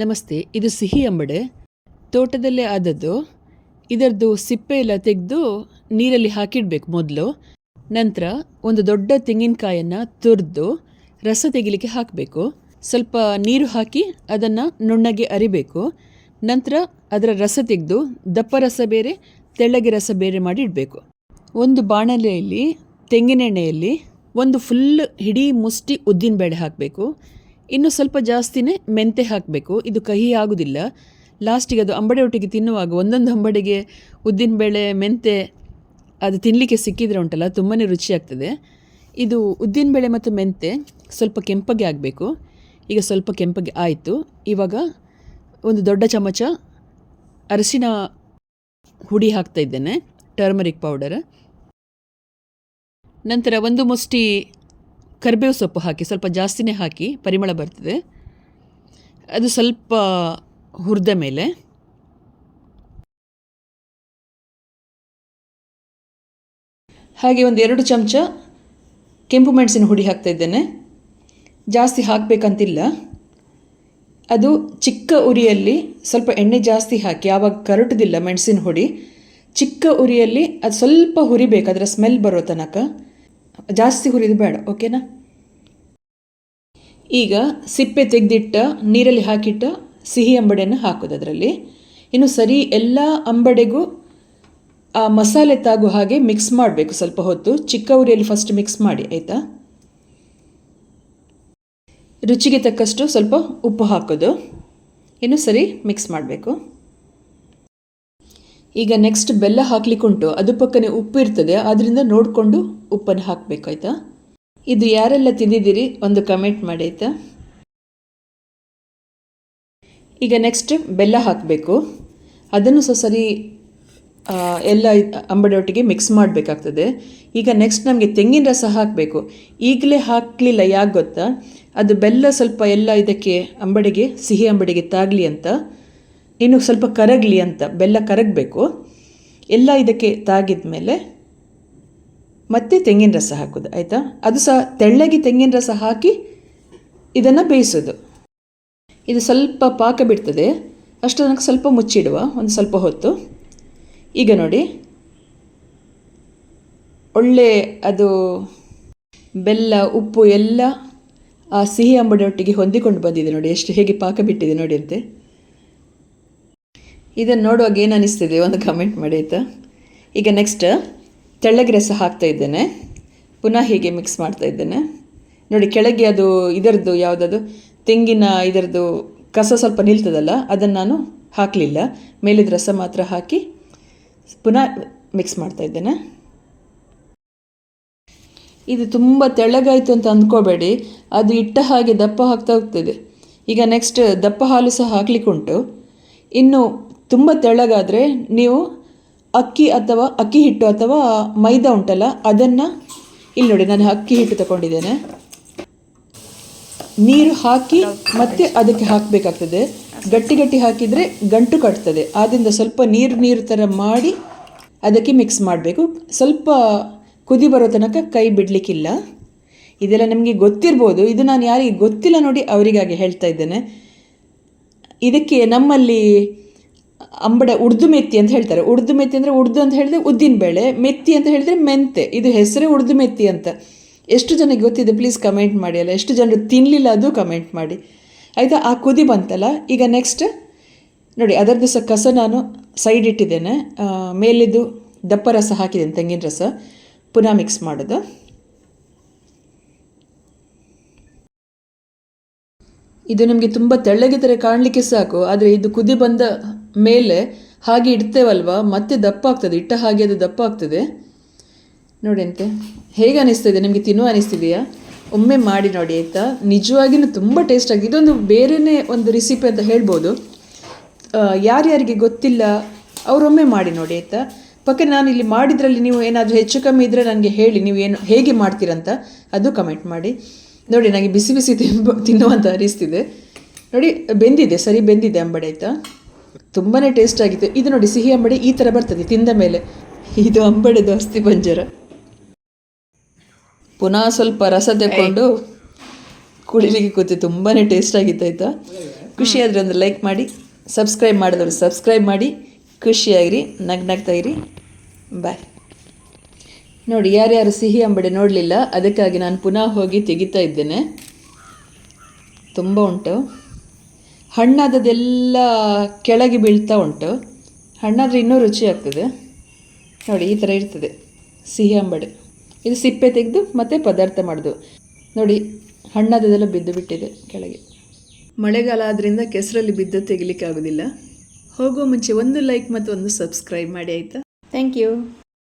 ನಮಸ್ತೆ, ಇದು ಸಿಹಿ ಅಂಬಡೆ. ತೋಟದಲ್ಲೇ ಆದದ್ದು ಇದರದ್ದು ಸಿಪ್ಪೆ ಎಲ್ಲ ತೆಗೆದು ನೀರಲ್ಲಿ ಹಾಕಿಡಬೇಕು ಮೊದಲು. ನಂತರ ಒಂದು ದೊಡ್ಡ ತೆಂಗಿನಕಾಯನ್ನು ತುರಿದು ರಸ ತೆಗಿಲಿಕ್ಕೆ ಹಾಕಬೇಕು. ಸ್ವಲ್ಪ ನೀರು ಹಾಕಿ ಅದನ್ನು ನುಣ್ಣಗೆ ಅರಿಬೇಕು. ನಂತರ ಅದರ ರಸ ತೆಗೆದು ದಪ್ಪ ರಸ ಬೇರೆ, ತೆಳ್ಳಗೆ ರಸ ಬೇರೆ ಮಾಡಿ ಇಡಬೇಕು. ಒಂದು ಬಾಣಲೆಯಲ್ಲಿ, ತೆಂಗಿನೆಣ್ಣೆಯಲ್ಲಿ ಒಂದು ಫುಲ್ ಹಿಡಿ ಮುಷ್ಟಿ ಉದ್ದಿನಬೇಳೆ ಹಾಕಬೇಕು. ಇನ್ನು ಸ್ವಲ್ಪ ಜಾಸ್ತಿನೇ ಮೆಂತೆ ಹಾಕಬೇಕು. ಇದು ಕಹಿ ಆಗೋದಿಲ್ಲ. ಲಾಸ್ಟಿಗೆ ಅದು ಅಂಬಡೆ ಒಟ್ಟಿಗೆ ತಿನ್ನುವಾಗ ಒಂದೊಂದು ಅಂಬಡೆಗೆ ಉದ್ದಿನಬೇಳೆ ಮೆಂತೆ ಅದು ತಿನ್ನಲಿಕ್ಕೆ ಸಿಕ್ಕಿದರೆ ಉಂಟಲ್ಲ ತುಂಬಾ ರುಚಿಯಾಗ್ತದೆ ಇದು ಉದ್ದಿನಬೇಳೆ ಮತ್ತು ಮೆಂತೆ ಸ್ವಲ್ಪ ಕೆಂಪಗೆ ಆಗಬೇಕು ಈಗ ಸ್ವಲ್ಪ ಕೆಂಪಗೆ ಆಯಿತು. ಇವಾಗ ಒಂದು ದೊಡ್ಡ ಚಮಚ ಅರಸಿನ ಹುಡಿ ಹಾಕ್ತಾ ಇದ್ದೇನೆ, ಟರ್ಮರಿಕ್ ಪೌಡರ್. ನಂತರ ಒಂದು ಮುಷ್ಟಿ ಕರಿಬೇವು ಸೊಪ್ಪು ಹಾಕಿ, ಸ್ವಲ್ಪ ಜಾಸ್ತಿನೇ ಹಾಕಿ ಪರಿಮಳ ಬರ್ತದೆ. ಅದು ಸ್ವಲ್ಪ ಹುರಿದ ಮೇಲೆ. ಹಾಗೆ ಒಂದು ಎರಡು ಚಮಚ ಕೆಂಪು ಮೆಣಸಿನ ಹುಡಿ ಹಾಕ್ತಾ ಇದ್ದೇನೆ. ಜಾಸ್ತಿ ಹಾಕಬೇಕಂತಿಲ್ಲ. ಅದು ಚಿಕ್ಕ ಉರಿಯಲ್ಲಿ ಸ್ವಲ್ಪ ಎಣ್ಣೆ ಜಾಸ್ತಿ ಹಾಕಿ ಯಾವಾಗ ಕರಟುದಿಲ್ಲ ಮೆಣಸಿನ ಹುಡಿ. ಚಿಕ್ಕ ಉರಿಯಲ್ಲಿ ಅದು ಸ್ವಲ್ಪ ಹುರಿಬೇಕು, ಅದರ ಸ್ಮೆಲ್ ಬರೋ ತನಕ. ಜಾಸ್ತಿ ಹುರಿದು ಬೇಡ ಓಕೆನಾ ಈಗ ಸಿಪ್ಪೆ ತೆಗೆದಿಟ್ಟ, ನೀರಲ್ಲಿ ಹಾಕಿಟ್ಟ ಸಿಹಿ ಅಂಬಡೆಯನ್ನು ಹಾಕೋದು ಅದರಲ್ಲಿ. ಇನ್ನು ಸರಿ ಎಲ್ಲ ಅಂಬಡೆಗೂ ಆ ಮಸಾಲೆ ತಾಗೋ ಹಾಗೆ ಮಿಕ್ಸ್ ಮಾಡಬೇಕು ಸ್ವಲ್ಪ ಹೊತ್ತು. ಚಿಕ್ಕ ಉರಿಯಲ್ಲಿ ಫಸ್ಟ್ ಮಿಕ್ಸ್ ಮಾಡಿ, ಆಯಿತಾ? ರುಚಿಗೆ ತಕ್ಕಷ್ಟು ಸ್ವಲ್ಪ ಉಪ್ಪು ಹಾಕೋದು. ಇನ್ನು ಸರಿ ಮಿಕ್ಸ್ ಮಾಡಬೇಕು. ಈಗ ನೆಕ್ಸ್ಟ್ ಬೆಲ್ಲ ಹಾಕ್ಲಿಕ್ಕುಂಟು. ಅದು ಪಕ್ಕನೆ ಉಪ್ಪು ಇರ್ತದೆ. ಅದರಿಂದ ನೋಡಿಕೊಂಡು ಉಪ್ಪನ್ನು ಹಾಕಬೇಕಾಯ್ತಾ? ಇದು ಯಾರೆಲ್ಲ ತಿಂದಿದ್ದೀರಿ? ಒಂದು ಕಮೆಂಟ್ ಮಾಡಿ ಆಯಿತಾ? ಈಗ ನೆಕ್ಸ್ಟ್ ಬೆಲ್ಲ ಹಾಕಬೇಕು. ಅದನ್ನು ಸಹ ಸರಿ ಎಲ್ಲ ಅಂಬಡೊಟ್ಟಿಗೆ ಮಿಕ್ಸ್ ಮಾಡಬೇಕಾಗ್ತದೆ. ಈಗ ನೆಕ್ಸ್ಟ್ ನಮಗೆ ತೆಂಗಿನ ರಸ ಹಾಕಬೇಕು. ಈಗಲೇ ಹಾಕಲಿಲ್ಲ ಯಾಕೆ ಗೊತ್ತಾ? ಅದು ಬೆಲ್ಲ ಸ್ವಲ್ಪ ಎಲ್ಲ ಇದಕ್ಕೆ ಅಂಬಡೆಗೆ, ಸಿಹಿ ಅಂಬಡೆಗೆ ತಾಗಲಿ ಅಂತ. ಇನ್ನು ಸ್ವಲ್ಪ ಕರಗಲಿ ಅಂತ, ಬೆಲ್ಲ ಕರಗಬೇಕು. ಎಲ್ಲ ಇದಕ್ಕೆ ತಾಗಿದ ಮೇಲೆ ಮತ್ತೆ ತೆಂಗಿನ ರಸ ಹಾಕೋದು, ಆಯಿತಾ? ಅದು ಸಹ ತೆಳ್ಳಗೆ ತೆಂಗಿನ ರಸ ಹಾಕಿ ಇದನ್ನು ಬೇಯಿಸೋದು. ಇದು ಸ್ವಲ್ಪ ಪಾಕ ಬಿಡ್ತದೆ. ಅಷ್ಟು ನನಗೆ ಸ್ವಲ್ಪ ಮುಚ್ಚಿಡುವ, ಒಂದು ಸ್ವಲ್ಪ ಹೊತ್ತು. ಈಗ ನೋಡಿ. ಒಳ್ಳೆ ಅದು ಬೆಲ್ಲ, ಉಪ್ಪು ಎಲ್ಲ ಆ ಸಿಹಿ ಅಂಬಡಿ ಒಟ್ಟಿಗೆ ಹೊಂದಿಕೊಂಡು ಬಂದಿದೆ ನೋಡಿ. ಎಷ್ಟು ಹೇಗೆ ಪಾಕ ಬಿಟ್ಟಿದೆ ನೋಡಿ ಅಂತೆ. ಇದನ್ನು ನೋಡುವಾಗ ಏನು ಅನ್ನಿಸ್ತಿದೆ ಒಂದು ಕಮೆಂಟ್ ಮಾಡಿ ಆಯಿತಾ? ಈಗ ನೆಕ್ಸ್ಟ್ ತೆಳ್ಳಗೆ ರಸ ಹಾಕ್ತಾ ಇದ್ದೇನೆ. ಪುನಃ ಹೀಗೆ ಮಿಕ್ಸ್ ಮಾಡ್ತಾ ಇದ್ದೇನೆ. ನೋಡಿ, ಕೆಳಗೆ ಅದು ಇದರದ್ದು ಯಾವುದದು? ತೆಂಗಿನ ಇದರದ್ದು ಕಸ ಸ್ವಲ್ಪ ನಿಲ್ತದಲ್ಲ, ಅದನ್ನು ನಾನು ಹಾಕಲಿಲ್ಲ. ಮೇಲಿದ ರಸ ಮಾತ್ರ ಹಾಕಿ ಪುನಃ ಮಿಕ್ಸ್ ಮಾಡ್ತಾ ಇದ್ದೇನೆ. ಇದು ತುಂಬ ತೆಳ್ಳಗಾಯಿತು ಅಂತ ಅಂದ್ಕೋಬೇಡಿ. ಅದು ಇಟ್ಟ ಹಾಗೆ ದಪ್ಪ ಹಾಕ್ತಾ ಹೋಗ್ತದೆ. ಈಗ ನೆಕ್ಸ್ಟ್ ದಪ್ಪ ಹಾಲು ಸಹ ಹಾಕ್ಲಿಕ್ಕುಂಟು. ಇನ್ನು ತುಂಬ ತೆಳ್ಳಗಾದರೆ ನೀವು ಅಕ್ಕಿ ಅಥವಾ ಅಕ್ಕಿ ಹಿಟ್ಟು ಅಥವಾ ಮೈದಾ ಉಂಟಲ್ಲ, ಅದನ್ನು ಇಲ್ಲಿ ನೋಡಿ, ನಾನು ಅಕ್ಕಿ ಹಿಟ್ಟು ತಗೊಂಡಿದ್ದೇನೆ. ನೀರು ಹಾಕಿ ಮತ್ತೆ ಅದಕ್ಕೆ ಹಾಕಬೇಕಾಗ್ತದೆ. ಗಟ್ಟಿ ಗಟ್ಟಿ ಹಾಕಿದರೆ ಗಂಟು ಕಟ್ತದೆ. ಆದ್ದರಿಂದ ಸ್ವಲ್ಪ ನೀರು ನೀರು ಥರ ಮಾಡಿ ಅದಕ್ಕೆ ಮಿಕ್ಸ್ ಮಾಡಬೇಕು. ಸ್ವಲ್ಪ ಕುದಿ ಬರೋ ತನಕ ಕೈ ಬಿಡಲಿಕ್ಕಿಲ್ಲ. ಇದೆಲ್ಲ ನಿಮಗೆ ಗೊತ್ತಿರ್ಬೋದು. ಇದು ನಾನು ಯಾರಿಗೆ ಗೊತ್ತಿಲ್ಲ ನೋಡಿ ಅವರಿಗಾಗಿ ಹೇಳ್ತಾ ಇದ್ದೇನೆ. ಇದಕ್ಕೆ ನಮ್ಮಲ್ಲಿ ಅಂಬಡೆ ಉಡ್ದು ಮೆತ್ತಿ ಅಂತ ಹೇಳ್ತಾರೆ. ಉಡ್ದು ಮೆತ್ತಿ ಅಂದರೆ ಉಡ್ದು ಅಂತ ಹೇಳಿದ್ರೆ ಉದ್ದಿನ ಬೇಳೆ, ಮೆತ್ತಿ ಅಂತ ಹೇಳಿದ್ರೆ ಮೆಂತೆ. ಇದು ಹೆಸರೇ ಉಡ್ದು ಮೆತ್ತಿ ಅಂತ. ಎಷ್ಟು ಜನಕ್ಕೆ ಗೊತ್ತಿದೆ? ಪ್ಲೀಸ್ ಕಮೆಂಟ್ ಮಾಡಿ ಅಲ್ಲ. ಎಷ್ಟು ಜನರು ತಿನ್ನಲಿಲ್ಲ ಅದು ಕಮೆಂಟ್ ಮಾಡಿ. ಆಯಿತಾ? ಆ ಕುದಿ ಬಂತಲ್ಲ? ಈಗ ನೆಕ್ಸ್ಟ್ ನೋಡಿ, ಅದರದ್ದು ಸಹ ಕಸ ನಾನು ಸೈಡ್ ಇಟ್ಟಿದ್ದೇನೆ. ಮೇಲಿದ್ದು ದಪ್ಪ ರಸ ಹಾಕಿದ್ದೇನೆ, ತೆಂಗಿನ ರಸ. ಪುನಃ ಮಿಕ್ಸ್ ಮಾಡೋದು. ಇದು ನಮಗೆ ತುಂಬ ತೆಳ್ಳಗೆ ಥರ ಕಾಣಲಿಕ್ಕೆ ಸಾಕು, ಆದರೆ ಇದು ಕುದಿ ಬಂದ ಮೇಲೆ ಹಾಗೆ ಇಡ್ತೇವಲ್ವ? ಮತ್ತೆ ದಪ್ಪ ಆಗ್ತದೆ ಇಟ್ಟ ಹಾಗೆ ಅದು ದಪ್ಪ ಆಗ್ತದೆ ನೋಡಿ ಅಂತೆ, ಹೇಗೆ ಅನಿಸ್ತಿದೆ ನಿಮಗೆ ತಿನ್ನುವ ಅನಿಸ್ತಿದೆಯಾ? ಒಮ್ಮೆ ಮಾಡಿ ನೋಡಿ ಆಯಿತಾ? ನಿಜವಾಗಿಯೂ ತುಂಬ ಟೇಸ್ಟ್ ಆಗಿದೆ ಇದೊಂದು ಬೇರೆಯೇ ಒಂದು ರೆಸಿಪಿ ಅಂತ ಹೇಳ್ಬೋದು. ಯಾರ್ಯಾರಿಗೆ ಗೊತ್ತಿಲ್ಲ, ಅವರೊಮ್ಮೆ ಮಾಡಿ ನೋಡಿ ಆಯಿತಾ? ಪಕ್ಕ ನಾನು ಇಲ್ಲಿ ಮಾಡಿದ್ರಲ್ಲಿ ನೀವು ಏನಾದರೂ ಹೆಚ್ಚು ಕಮ್ಮಿ ಇದ್ದರೆ ನನಗೆ ಹೇಳಿ, ನೀವು ಏನು, ಹೇಗೆ ಮಾಡ್ತೀರಂತ, ಅದು ಕಮೆಂಟ್ ಮಾಡಿ. ನೋಡಿ, ನನಗೆ ಬಿಸಿ ಬಿಸಿ ತಿನ್ಬ ತಿನ್ನುವಂಥ ಅನಿಸ್ತಿದೆ. ನೋಡಿ, ಬೆಂದಿದೆ, ಸರಿ ಬೆಂದಿದೆ ಅಂಬಡೆ ಆಯಿತಾ? ತುಂಬಾ ಟೇಸ್ಟ್ ಆಗಿತ್ತು. ಇದು ನೋಡಿ ಸಿಹಿ ಅಂಬಡಿ ಈ ಥರ ಬರ್ತದೆ ತಿಂದ ಮೇಲೆ. ಇದು ಅಂಬಡೆದು ದೋಸ್ತಿ ಬಂಜರ. ಪುನಃ ಸ್ವಲ್ಪ ರಸ ತೆಕ್ಕೊಂಡು ಕುಡಿಲಿಕ್ಕೆ ಕೂತು ತುಂಬಾ ಟೇಸ್ಟ್ ಆಗಿತ್ತು ಆಯಿತಾ? ಖುಷಿ ಆದರೆ ಒಂದು ಲೈಕ್ ಮಾಡಿ ಸಬ್ಸ್ಕ್ರೈಬ್ ಮಾಡಿದವರು ಸಬ್ಸ್ಕ್ರೈಬ್ ಮಾಡಿ ಖುಷಿಯಾಗಿರಿ ನಗ್ ನಗ್ತಾ ಇರಿ. ಬಾಯ್ ನೋಡಿ ಯಾರ್ಯಾರು ಸಿಹಿ ಅಂಬಡೆ ನೋಡಲಿಲ್ಲ ಅದಕ್ಕಾಗಿ ನಾನು ಪುನಃ ಹೋಗಿ ತೆಗಿತಾ ಇದ್ದೇನೆ. ತುಂಬ ಉಂಟು. ಹಣ್ಣಾದದೆಲ್ಲ ಕೆಳಗೆ ಬೀಳ್ತಾ ಉಂಟು. ಹಣ್ಣಾದರೆ ಇನ್ನೂ ರುಚಿ ಆಗ್ತದೆ. ನೋಡಿ, ಈ ಥರ ಇರ್ತದೆ. ಸಿಹಿ ಅಂಬಡೆ. ಇದು ಸಿಪ್ಪೆ ತೆಗೆದು ಮತ್ತೆ ಪದಾರ್ಥ ಮಾಡೋದು. ನೋಡಿ, ಹಣ್ಣಾದದೆಲ್ಲ ಬಿದ್ದು ಬಿಟ್ಟಿದೆ ಕೆಳಗೆ. ಮಳೆಗಾಲ ಆದ್ದರಿಂದ ಕೆಸರಲ್ಲಿ ಬಿದ್ದು ತೆಗಿಲಿಕ್ಕೆ ಆಗೋದಿಲ್ಲ ಹೋಗೋ ಮುಂಚೆ ಒಂದು ಲೈಕ್ ಮತ್ತು ಒಂದು ಸಬ್ಸ್ಕ್ರೈಬ್ ಮಾಡಿ, ಆಯಿತಾ? Thank you